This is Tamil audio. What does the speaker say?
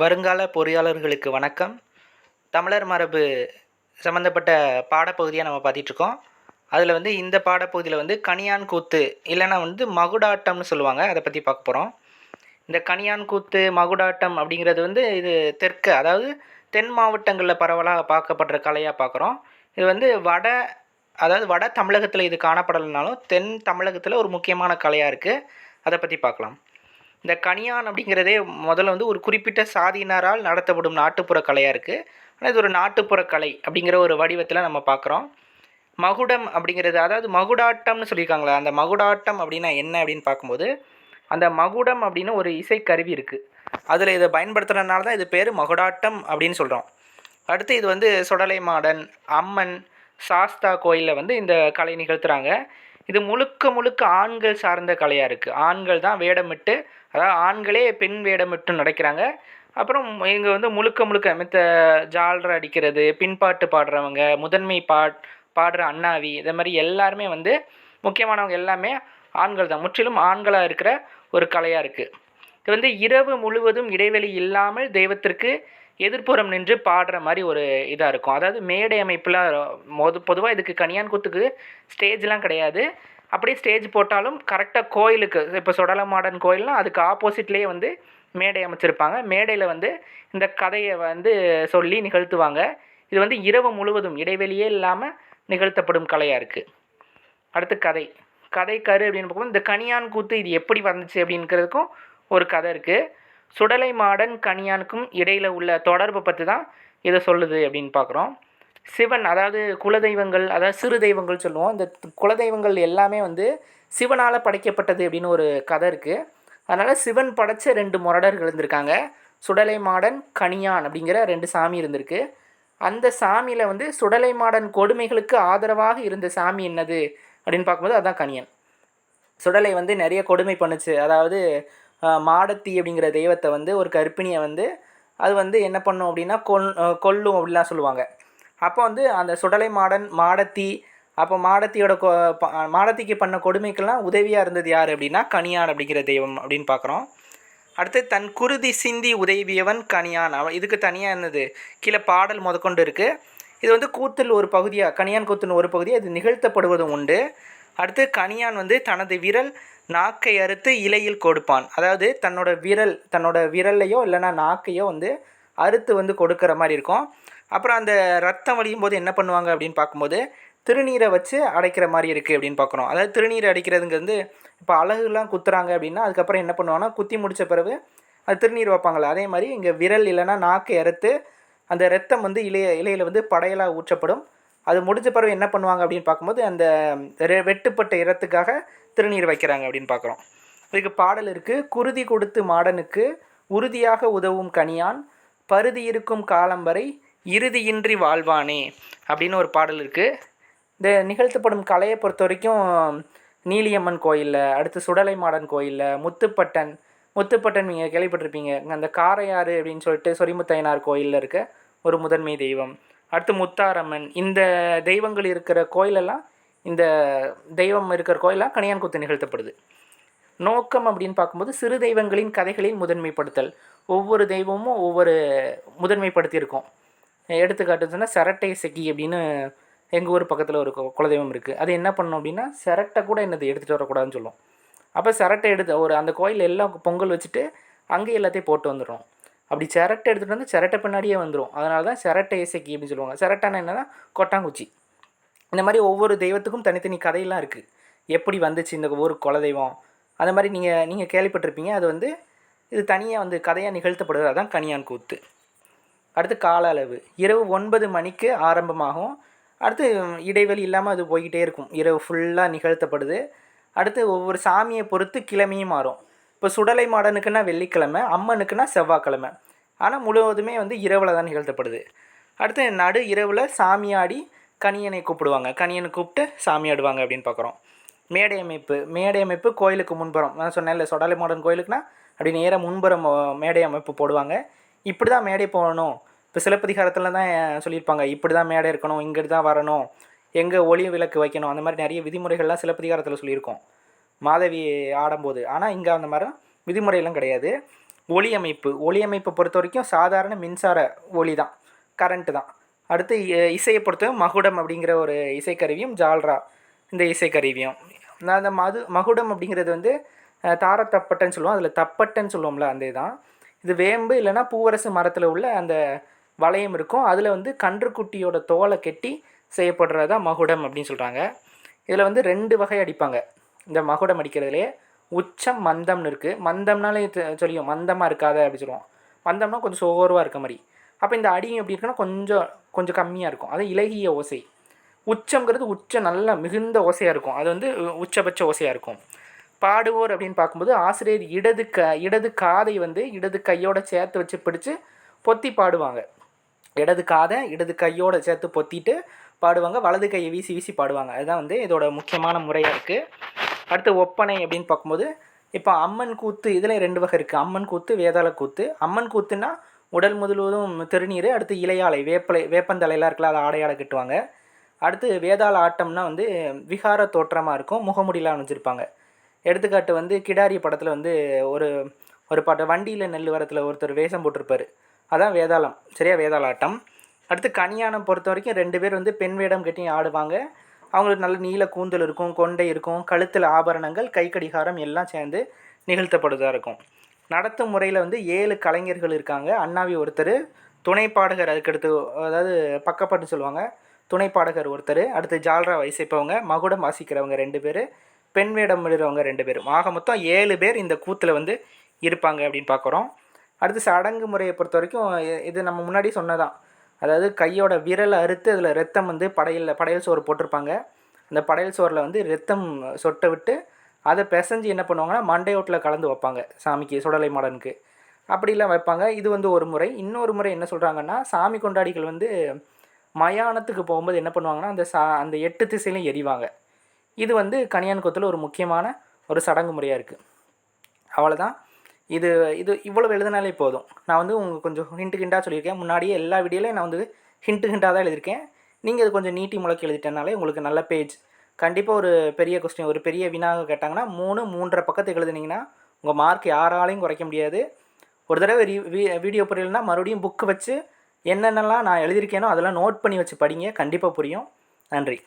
வருங்கால பொறியாளர்களுக்கு வணக்கம். தமிழர் மரபு சம்மந்தப்பட்ட பாடப்பகுதியாக நம்ம பார்த்துட்ருக்கோம் அதில் வந்து இந்த பாடப்பகுதியில் வந்து கணியான் கூத்து இல்லைன்னா வந்து மகுடாட்டம்னு சொல்லுவாங்க. அதை பற்றி பார்க்க போகிறோம் இந்த கனியான் கூத்து மகுடாட்டம் அப்படிங்கிறது வந்து இது தெற்கு அதாவது தென் மாவட்டங்களில் பரவலாக பார்க்கப்படுற கலையாக பார்க்குறோம் இது வந்து வட அதாவது வட தமிழகத்தில் இது காணப்படலைனாலும் தென் தமிழகத்தில் ஒரு முக்கியமான கலையாக இருக்குது அதை பற்றி பார்க்கலாம் இந்த கணியான் அப்படிங்கிறதே முதல்ல வந்து ஒரு குறிப்பிட்ட சாதியினரால் நடத்தப்படும் நாட்டுப்புற கலையாக இருக்குது ஆனால் இது ஒரு நாட்டுப்புற கலை அப்படிங்கிற ஒரு வடிவத்தில் நம்ம பார்க்குறோம் மகுடம் அப்படிங்கிறது அதாவது மகுடாட்டம்னு சொல்லியிருக்காங்களா அந்த மகுடாட்டம் அப்படின்னா என்ன அப்படின்னு பார்க்கும்போது அந்த மகுடம் அப்படின்னு ஒரு இசைக்கருவி இருக்குது அதில் இதை பயன்படுத்துகிறதுனால தான் இது பேர் மகுடாட்டம் அப்படின்னு சொல்கிறோம் அடுத்து இது வந்து சுடலை மாடன் அம்மன் சாஸ்தா கோயிலில் வந்து இந்த கலை நிகழ்த்துகிறாங்க இது முழுக்க முழுக்க ஆண்கள் சார்ந்த கலையாக இருக்குது ஆண்கள் தான் வேடமிட்டு அதாவது ஆண்களே பெண் வேடமிட்டு நடக்கிறாங்க. அப்புறம் இங்கே வந்து முழுக்க முழுக்க மித்த ஜால்ரை அடிக்கிறது பின்பாட்டு பாடுறவங்க முதன்மை பாட் பாடுற அண்ணாவி இதை மாதிரி எல்லாருமே வந்து முக்கியமானவங்க எல்லாமே ஆண்கள் தான். முற்றிலும் ஆண்களாக இருக்கிற ஒரு கலையாக இருக்குது இது வந்து இரவு முழுவதும் இடைவெளி இல்லாமல் தெய்வத்திற்கு எதிர்ப்புறம் நின்று பாடுற மாதிரி ஒரு இதாக இருக்கும். அதாவது மேடை அமைப்புலாம் மொது பொதுவாக இதுக்கு கனியான் கூத்துக்கு ஸ்டேஜ்லாம் கிடையாது. அப்படியே ஸ்டேஜ் போட்டாலும் கரெக்டாக கோயிலுக்கு இப்போ சுடல மாடன் கோயில்னால் அதுக்கு ஆப்போசிட்லேயே வந்து மேடை அமைச்சிருப்பாங்க. மேடையில் வந்து இந்த கதையை வந்து சொல்லி நிகழ்த்துவாங்க. இது வந்து இரவு முழுவதும் இடைவெளியே இல்லாமல் நிகழ்த்தப்படும் கலையாக இருக்குது அடுத்து கதை. கதை கரு அப்படின்னு பார்க்கும்போது இந்த கனியான் கூத்து இது எப்படி வந்துச்சு அப்படிங்கிறதுக்கும் ஒரு கதை இருக்குது சுடலை மாடன் கனியானுக்கும் இடையில் உள்ள தொடர்பை பற்றி தான் இதை சொல்லுது அப்படின்னு பார்க்குறோம். சிவன் அதாவது குலதெய்வங்கள் அதாவது சிறு தெய்வங்கள் சொல்லுவோம். இந்த குலதெய்வங்கள் எல்லாமே வந்து சிவனால் படைக்கப்பட்டது அப்படின்னு ஒரு கதை இருக்குது அதனால் சிவன் படைச்ச ரெண்டு முரடர்கள் இருந்திருக்காங்க. சுடலை மாடன் கனியான் அப்படிங்கிற ரெண்டு சாமி இருந்திருக்கு. அந்த சாமியில் வந்து சுடலை மாடன் கொடுமைகளுக்கு ஆதரவாக இருந்த சாமி என்னது அப்படின்னு பார்க்கும்போது அதுதான் கனியன். சுடலை வந்து நிறைய கொடுமை பண்ணுச்சு. அதாவது மாடத்தி அப்படிங்கிற தெய்வத்தை வந்து ஒரு கர்ப்பிணியை வந்து அது வந்து என்ன பண்ணும் அப்படின்னா கொல் கொல்லும் அப்படிலாம் சொல்லுவாங்க. அப்போ வந்து அந்த சுடலை மாடன் மாடத்தி அப்போ மாடத்தியோட கொ ப- மாடத்திக்கு பண்ண கொடுமைக்கெல்லாம் உதவியாக இருந்தது யார் அப்படின்னா கனியான் அப்படிங்கிற தெய்வம் அப்படின்னு பார்க்குறோம். அடுத்து தன் குருதி சிந்தி உதவியவன் கனியான். அவன் இதுக்கு தனியாக இருந்தது கீழே பாடல் முதற்கொண்டு இருக்குது இது வந்து கூத்தில் ஒரு பகுதியாக கனியான் கூத்தின் ஒரு பகுதியாக அது நிகழ்த்தப்படுவதும் உண்டு. அடுத்து கனியான் வந்து தனது விரல் நாக்கை அறுத்து இலையில் கொடுப்பான். அதாவது தன்னோட விரல் தன்னோட விரல்லையோ இல்லைன்னா நாக்கையோ வந்து அறுத்து வந்து கொடுக்குற மாதிரி இருக்கும். அப்புறம் அந்த ரத்தம் வடியும் போது என்ன பண்ணுவாங்க அப்படின்னு பார்க்கும்போது திருநீரை வச்சு அடைக்கிற மாதிரி இருக்குது அப்படின்னு பார்க்குறோம். அதாவது திருநீரை அடைக்கிறதுங்கிறது இப்போ அழகுலாம் குத்துறாங்க அப்படின்னா அதுக்கப்புறம் என்ன பண்ணுவாங்கன்னா குத்தி முடித்த பிறகு அது திருநீர் வைப்பாங்களே அதே மாதிரி இங்கே விரல் இல்லைன்னா நாக்கை அறுத்து அந்த ரத்தம் வந்து இலைய இலையில் வந்து படையலாக ஊற்றப்படும். அது முடிஞ்ச பிறகு என்ன பண்ணுவாங்க அப்படின்னு பார்க்கும்போது அந்த ரெ- வெட்டுப்பட்ட இரத்துக்காக திருநீர் வைக்கிறாங்க அப்படின்னு பார்க்குறோம். இதுக்கு பாடல் இருக்குது குருதி கொடுத்து மாடனுக்கு உறுதியாக உதவும் கனியான் பருதி இருக்கும் காலம் வரை இறுதியின்றி வாழ்வானே அப்படின்னு ஒரு பாடல் இருக்குது இந்த நிகழ்த்தப்படும் கலையை பொறுத்த வரைக்கும் நீலியம்மன் கோயிலில் அடுத்து சுடலை மாடன் கோயிலில் முத்துப்பட்டன் முத்துப்பட்டன் நீங்கள் கேள்விப்பட்டிருப்பீங்க. அந்த காரையாறு அப்படின்னு சொல்லிட்டு சொரிமுத்தையனார் கோயிலில் இருக்க ஒரு முதன்மை தெய்வம். அடுத்து முத்தாரம்மன். இந்த தெய்வங்கள் இருக்கிற கோயிலெல்லாம் இந்த தெய்வம் இருக்கிற கோயிலாக கணியான்குத்து நிகழ்த்தப்படுது. நோக்கம் அப்படின்னு பார்க்கும்போது சிறு தெய்வங்களின் கதைகளில் முதன்மைப்படுத்தல். ஒவ்வொரு தெய்வமும் ஒவ்வொரு முதன்மைப்படுத்தியிருக்கோம். எடுத்துக்காட்டுச்சுன்னா சரட்டை செக்கி அப்படின்னு எங்கள் ஊர் பக்கத்தில் ஒரு கு- குலதெய்வம் இருக்குது அது என்ன பண்ணோம் அப்படின்னா சிரட்டை கூட என்னது எடுத்துகிட்டு வரக்கூடாதுன்னு சொல்லும். அப்போ சிரட்டை எடுத்து ஒரு அந்த கோயில் எல்லாம் பொங்கல் வச்சுட்டு அங்கே எல்லாத்தையும் போட்டு வந்துடும் அப்படி சிரட்டை எடுத்துகிட்டு வந்து சிரட்டை பின்னாடியே வந்துடும் அதனால தான் சிரட்டை இசைக்கி அப்படின்னு சொல்லுவாங்க. சிரட்டைன்னா என்னன்னா கொட்டாங்குச்சி. இந்த மாதிரி ஒவ்வொரு தெய்வத்துக்கும் தனித்தனி கதையெல்லாம் இருக்குது எப்படி வந்துச்சு இந்த ஊர் குலதெய்வம்? அந்த மாதிரி நீங்கள் நீங்கள் கேள்விப்பட்டிருப்பீங்க. அது வந்து இது தனியாக வந்து கதையாக நிகழ்த்தப்படுவது அதான் கனியான் கூத்து. அடுத்து கால அளவு. இரவு ஒன்பது மணிக்கு ஆரம்பமாகும். அடுத்து இடைவெளி இல்லாமல் அது போய்கிட்டே இருக்கும். இரவு ஃபுல்லாக நிகழ்த்தப்படுது. அடுத்து ஒவ்வொரு சாமியை பொறுத்து கிழமையும் மாறும். இப்போ சுடலை மாடனுக்குன்னா வெள்ளிக்கிழமை அம்மனுக்குன்னா செவ்வாய்க்கிழமை. ஆனால் முழுவதுமே வந்து இரவில் தான் நிகழ்த்தப்படுது. அடுத்து நடு இரவில் சாமியாடி கணியனை கூப்பிடுவாங்க. கணியனை கூப்பிட்டு சாமி ஆடுவாங்க அப்படின்னு பார்க்குறோம் மேடை அமைப்பு மேடை அமைப்பு கோயிலுக்கு முன்புறம். நான் சொன்னேன்ல சுடலை மாடன் கோயிலுக்குனா அப்படி நேராக முன்புறம் மேடை அமைப்பு போடுவாங்க. இப்படி தான் மேடை போகணும் இப்போ சிலப்பதிகாரத்தில் தான் சொல்லியிருப்பாங்க இப்படி தான் மேடை இருக்கணும் இங்கிட்டு தான் வரணும் எங்கே ஒளி விளக்கு வைக்கணும் அந்த மாதிரி நிறைய விதிமுறைகள்லாம் சிலப்பதிகாரத்தில் சொல்லியிருக்கோம். மாதவி ஆடும்போது. ஆனால் இங்கே அந்த மாதிரி விதிமுறையெல்லாம் கிடையாது. ஒளி அமைப்பு. ஒளி அமைப்பை பொறுத்த வரைக்கும் சாதாரண மின்சார ஒளி தான். கரண்ட்டு தான். அடுத்து இ- இசையை பொறுத்தவரைக்கும் மகுடம் அப்படிங்கிற ஒரு இசைக்கருவியும் ஜால்ரா இந்த இசைக்கருவியும். நான் அந்த மது மகுடம் அப்படிங்கிறது வந்து தார தப்பட்டைன்னு சொல்லுவோம். அதில் தப்பட்டைன்னு சொல்லுவோம்ல அந்த இதுதான் இது வேம்பு இல்லைன்னா பூவரசு மரத்தில் உள்ள அந்த வளையம் இருக்கும். அதில் வந்து கன்றுக்குட்டியோட தோலை கெட்டி செய்யப்படுறதா மகுடம் அப்படின்னு சொல்கிறாங்க இதில் வந்து ரெண்டு வகை அடிப்பாங்க. இந்த மகுடம் அடிக்கிறதுலேயே உச்சம் மந்தம்னு இருக்குது மந்தம்னாலே சொல்லியும் மந்தமாக இருக்காத அப்படி சொல்லுவோம். மந்தம்னா கொஞ்சம் சோர்வாக இருக்க மாதிரி. அப்போ இந்த அடியும் எப்படி இருக்குன்னா கொஞ்சம் கொஞ்சம் கம்மியாக இருக்கும். அது இலகிய ஓசை. உச்சங்கிறது உச்சம் நல்லா மிகுந்த ஓசையாக இருக்கும். அது வந்து உச்சபட்ச ஓசையாக இருக்கும். பாடுவோர் அப்படின்னு பார்க்கும்போது ஆசிரியர் இடது க இடது காதை வந்து இடது கையோட சேர்த்து வச்சு பிடிச்சி பொத்தி பாடுவாங்க. இடது காதை இடது கையோட சேர்த்து பொத்திட்டு பாடுவாங்க. வலது கையை வீசி வீசி பாடுவாங்க. அதுதான் வந்து இதோட முக்கியமான முறையாக இருக்குது அடுத்து ஒப்பனை அப்படின்னு பார்க்கும்போது இப்போ அம்மன் கூத்து இதில் ரெண்டு வகை இருக்குது அம்மன் கூத்து வேதாள கூத்து. அம்மன் கூத்துன்னா உடல் முழுவதும் திருநீர் அடுத்து இலையாலை வேப்பலை வேப்பந்தலையெல்லாம் இருக்குல்ல அதை ஆடையாட கட்டுவாங்க. அடுத்து வேதாள ஆட்டம்னா வந்து விகார தோற்றமாக இருக்கும் முகமுடிலாம் வச்சுருப்பாங்க எடுத்துக்காட்டு வந்து கிடாரி படத்தில் வந்து ஒரு ஒரு பாட்டு வண்டியில் நெல் வரத்தில் ஒருத்தர் வேஷம் போட்டிருப்பாரு. அதான் வேதாளம். சரியா? வேதாள ஆட்டம். அடுத்து கனியானம் பொறுத்த வரைக்கும் ரெண்டு பேர் வந்து பெண் வேடம் கட்டி ஆடுவாங்க. அவங்களுக்கு நல்ல நீல கூந்தல் இருக்கும் கொண்டை இருக்கும் கழுத்தில் ஆபரணங்கள் கை கடிகாரம் எல்லாம் சேர்ந்து நிகழ்த்தப்படுதா இருக்கும். நடத்தும் முறையில் வந்து ஏழு கலைஞர்கள் இருக்காங்க. அண்ணாவி ஒருத்தர் துணை பாடகர் அதுக்கடுத்து அதாவது பக்கப்பாட்டுன்னு சொல்லுவாங்க துணை பாடகர் ஒருத்தர் அடுத்து ஜால்ரா வயசைப்பவங்க மகுடம் வாசிக்கிறவங்க ரெண்டு பேர் பெண் வேடம் விடுறவங்க ரெண்டு பேரும் ஆக மொத்தம் ஏழு பேர் இந்த கூத்தில் வந்து இருப்பாங்க அப்படின்னு பார்க்குறோம் அடுத்து சடங்கு முறையை பொறுத்த வரைக்கும் இது நம்ம முன்னாடி சொன்னதான். அதாவது கையோட விரலை அறுத்து அதில் ரத்தம் வந்து படையல் படையல் சோறு போட்டிருப்பாங்க. அந்த படையல் சோறில் வந்து ரத்தம் சொட்ட விட்டு அதை பிசைஞ்சு என்ன பண்ணுவாங்கன்னா மண்டையோட்டில் கலந்து வைப்பாங்க சாமிக்கு சுடலை மாடனுக்கு. அப்படிலாம் வைப்பாங்க. இது வந்து ஒரு முறை. இன்னொரு முறை என்ன சொல்கிறாங்கன்னா சாமி கொண்டாடிகள் வந்து மயானத்துக்கு போகும்போது என்ன பண்ணுவாங்கன்னா அந்த சா அந்த எட்டு திசையிலையும் எரிவாங்க. இது வந்து கனியான்கோத்தில் ஒரு முக்கியமான ஒரு சடங்கு முறையாக இருக்குது அவ்வளோதான் இது இது இவ்வளவு எழுதினாலே போதும். நான் வந்து உங்களுக்கு கொஞ்சம் ஹிண்ட்டு ஹிண்டாக சொல்லியிருக்கேன். முன்னாடியே எல்லா வீடியோலையும் நான் வந்து ஹிண்ட்டு ஹிண்டாக தான் எழுதியிருக்கேன். நீங்கள் இது கொஞ்சம் நீட்டி முளைக்கி எழுதிட்டனாலே உங்களுக்கு நல்ல பேஜ் கண்டிப்பாக ஒரு பெரிய கொஸ்டின் ஒரு பெரிய வினாக கேட்டாங்கன்னா மூணு மூன்றரை பக்கத்துக்கு எழுதுனீங்கன்னா உங்கள் மார்க் யாராலையும் குறைக்க முடியாது. ஒரு தடவை ரீ வீ வீடியோ புரியலன்னா மறுபடியும் புக்கு வச்சு என்னென்னலாம் நான் எழுதியிருக்கேனோ அதெல்லாம் நோட் பண்ணி வச்சு படிங்க. கண்டிப்பாக புரியும். நன்றி.